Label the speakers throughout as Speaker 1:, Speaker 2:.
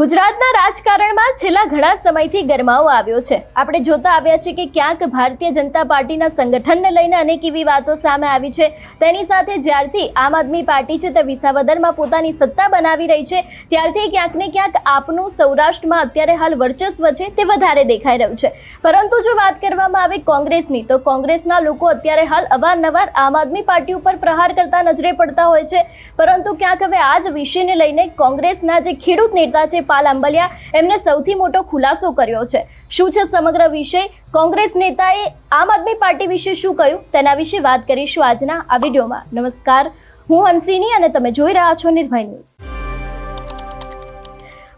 Speaker 1: ગુજરાતના રાજકારણમાં છેલ્લા ઘણા સમયથી ગરમાવો આવ્યો છે. આપણે જોતા આવ્યા છીએ કે ક્યાંક ભારતીય જનતા પાર્ટીના સંગઠનને લઈને અનેક એવી વાતો સામે આવી છે. તેની સાથે જ્યારથી આમ આદમી પાર્ટી છે તે વિસાવદરમાં પોતાની સત્તા બનાવી રહી છે. ત્યારથી ક્યાંક ને ક્યાંક આપનું સૌરાષ્ટ્રમાં અત્યારે હાલ વર્ચસ્વ છે તે વધારે દેખાઈ રહ્યું છે. પરંતુ જો વાત કરવામાં આવે કોંગ્રેસની, તો કોંગ્રેસના લોકો અત્યારે હાલ અવારનવાર આમ આદમી પાર્ટી ઉપર પ્રહાર કરતા નજરે પડતા હોય છે. પરંતુ ક્યાંક હવે આ જ વિષયને લઈને કોંગ્રેસના જે ખેડૂત નેતા છે પાલ આંબલિયા એમને સૌથી મોટો ખુલાસો કર્યો છે. શું છે સમગ્ર વિષય? કોંગ્રેસ નેતાએ આમ આદમી પાર્ટી વિશે શું કહ્યું? તેના વિશે વાત કરીશું આજના આ વિડીયોમાં. નમસ્કાર. હું હંસિની અને તમે જોઈ રહ્યા છો નિર્ભય ન્યૂઝ.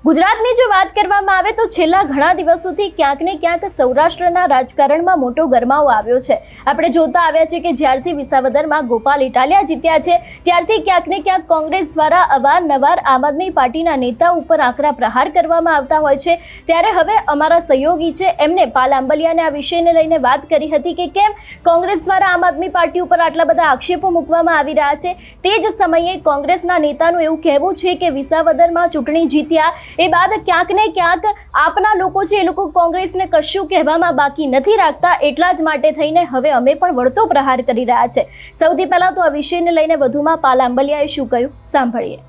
Speaker 1: ગુજરાતની જો વાત કરવામાં આવે તો છેલ્લા ઘણા દિવસોથી ક્યાંક ને ક્યાંક સૌરાષ્ટ્રના રાજકારણમાં મોટો ગરમાવો આવ્યો છે. આપણે જોતા આવ્યા છે કે જ્યારથી વિસાવદરમાં ગોપાલ ઇટાલિયા જીત્યા છે, ત્યારથી ક્યાંક ને ક્યાંક કોંગ્રેસ દ્વારા અવારનવાર આમ આદમી પાર્ટીના નેતા ઉપર આકરા પ્રહાર કરવામાં આવતા હોય છે. ત્યારે હવે અમારા સહયોગી છે એમને પાલ આંબલિયાને આ વિષયને લઈને વાત કરી હતી કે કેમ કોંગ્રેસ દ્વારા આમ આદમી પાર્ટી ઉપર આટલા બધા આક્ષેપો મૂકવામાં આવી રહ્યા છે. તે જ સમયે કોંગ્રેસના નેતાનું એવું કહેવું છે કે વિસાવદરમાં ચૂંટણી જીત્યા એ બાદ ક્યાંક ને ક્યાંક આપના લોકો છે એ લોકો કોંગ્રેસને કશું કહેવામાં બાકી નથી રાખતા એટલા જ માટે થઈને હવે અમે પણ વળતો પ્રહાર કરી રહ્યા છે. સૌથી પહેલા તો આ વિષયને લઈને વધુમાં પાલ આંબલિયાએ શું કહ્યું? સાંભળીએ.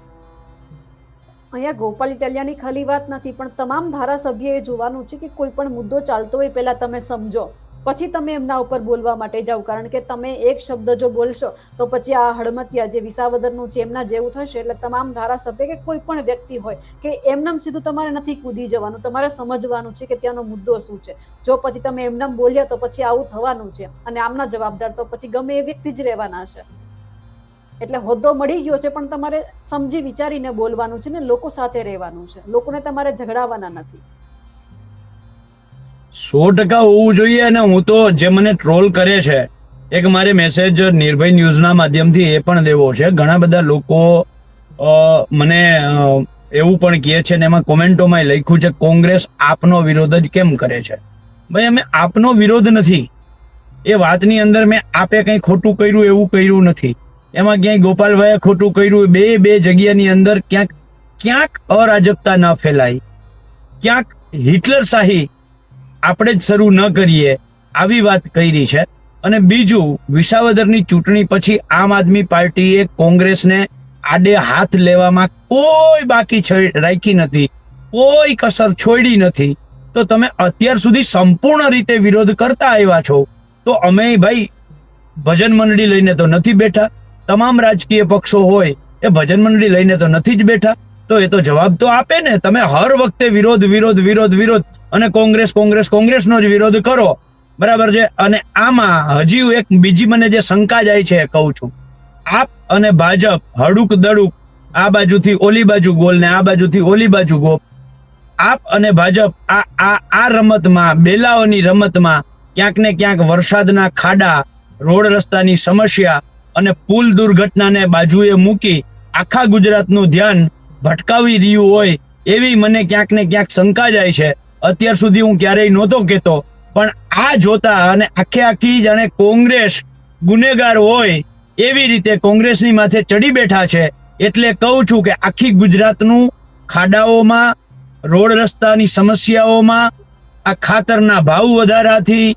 Speaker 2: અહીંયા ગોપાલ ઇટાલિયાની ખાલી વાત નથી, પણ તમામ ધારાસભ્યોએ જોવાનું છે કે કોઈ પણ મુદ્દો ચાલતો હોય પહેલા તમે સમજો. પછી તમે એમના ઉપર બોલવા માટે જાઓ. કારણ કે તમે એક શબ્દ જો બોલશો, તો પછી આ હળમતિયા જે વિસાવદરનું છે, એમના જેવું થશે. એટલે તમામ ધારાસભ્ય કે કોઈ પણ વ્યક્તિ હોય કે એમનામ સીધું તમારે નથી કૂદી જવાનું. તમારે સમજવાનું છે કે ત્યાંનો મુદ્દો શું છે. જો પછી તમે એમનામ બોલ્યા, તો પછી આવું થવાનું છે. અને આમના જવાબદાર તો પછી ગમે એ વ્યક્તિ જ રહેવાના છે એટલે હોદ્દો મળી ગયો છે, પણ તમારે સમજી વિચારીને બોલવાનું છે ને લોકો સાથે રહેવાનું છે. લોકોને તમારે ઝઘડાવાના નથી.
Speaker 3: સો ટકા હોવું જોઈએ અને હું તો જે મને ટ્રોલ કરે છે, એક મારે મેસેજ નિર્ભય ન્યૂઝના માધ્યમથી એ પણ દેવો છે. ઘણા બધા લોકો મને એવું પણ કહે છે ને એમાં કોમેન્ટોમાં લખ્યું છે, કોંગ્રેસ આપનો વિરોધ જ કેમ કરે છે? ભાઈ, અમે આપનો વિરોધ નથી. એ વાતની અંદર મેં આપે કંઈ ખોટું કર્યું, એવું કર્યું નથી. એમાં ક્યાંય ગોપાલભાઈએ ખોટું કર્યું, બે બે જગ્યાની અંદર ક્યાંક ક્યાંક અરાજકતા ન ફેલાય. ક્યાંક હિટલર શાહી આપણે જ શરૂ ન કરીએ આવી વાત કરી છે. અને બીજું, વિસાવદરની ચૂંટણી પછી આમ આદમી પાર્ટીએ કોંગ્રેસને આડે હાથ લેવામાં કોઈ બાકી રાખી નથી, કોઈ કસર છોડી નથી. તો તમે અત્યાર સુધી સંપૂર્ણ રીતે વિરોધ કરતા આવ્યા છો. તો અમે ભાઈ, ભજન મંડળી લઈને તો નથી બેઠા. તમામ રાજકીય પક્ષો હોય એ ભજન મંડળી લઈને તો નથી જ બેઠા. તો એ તો જવાબ તો આપે ને. તમે હર વખતે વિરોધ વિરોધ વિરોધ વિરોધ અને કોંગ્રેસ કોંગ્રેસ, કોંગ્રેસનો જ વિરોધ કરો. બરાબર છે? અને આમાં હજી એક બીજી મને જે શંકા જાય છે કહું છું. આપ અને ભાજપ હડુક દડુક આ બાજુથી ઓલી બાજુ ગોલ ને આ બાજુથી ઓલી બાજુ ગોપ. આપ અને ભાજપ આ આ આ રમતમાં, બેલાઓની રમતમાં ક્યાંક ને ક્યાંક વરસાદના ખાડા, રોડ રસ્તાની સમસ્યા અને પુલ દુર્ઘટનાને બાજુએ મૂકી આખા ગુજરાતનું ધ્યાન ભટકાવી રહ્યું હોય એવી મને ક્યાંક ને ક્યાંક શંકા જાય છે. અત્યાર સુધી હું ક્યારેય નહોતો કહેતો, પણ આ જોતા અને આખે આખી જાણે કોંગ્રેસ ગુનેગાર હોય, એવી રીતે કોંગ્રેસની માથે ચડી બેઠા છે, એટલે કહું છું કે આખી ગુજરાતનું ખાડાઓમાં, રોડ રસ્તાની સમસ્યાઓમાં, આ ખાતરના ભાવ વધારાથી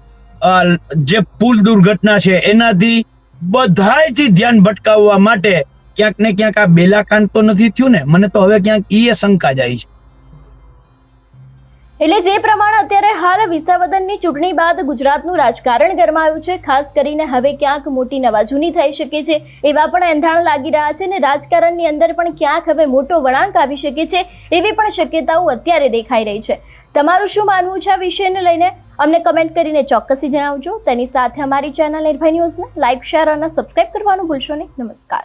Speaker 3: જે પુલ દુર્ઘટના છે એનાથી બધાયથી ધ્યાન ભટકાવવા માટે ક્યાંક ને ક્યાંક આ બેલાકાંડ તો નથી થયું ને, મને તો હવે ક્યાંક એ શંકા જાય છે.
Speaker 1: એટલે જે પ્રમાણે અત્યારે હાલ વિસાવદનની ચૂંટણી બાદ ગુજરાતનું રાજકારણ ગરમાયું છે, ખાસ કરીને હવે ક્યાંક મોટી નવાજૂની થઈ શકે છે, એવા પણ એંધાણ લાગી રહ્યા છે ને રાજકારણની અંદર પણ ક્યાંક હવે મોટો વળાંક આવી શકે છે, એવી પણ શક્યતાઓ અત્યારે દેખાઈ રહી છે. તમારું શું માનવું છે આ વિષયને લઈને? અમને કમેન્ટ કરીને ચોક્કસી જણાવજો. તેની સાથે અમારી ચેનલ નિર્ભય ન્યૂઝને લાઇક શેર અને સબસ્ક્રાઇબ કરવાનું ભૂલશો નહીં. નમસ્કાર.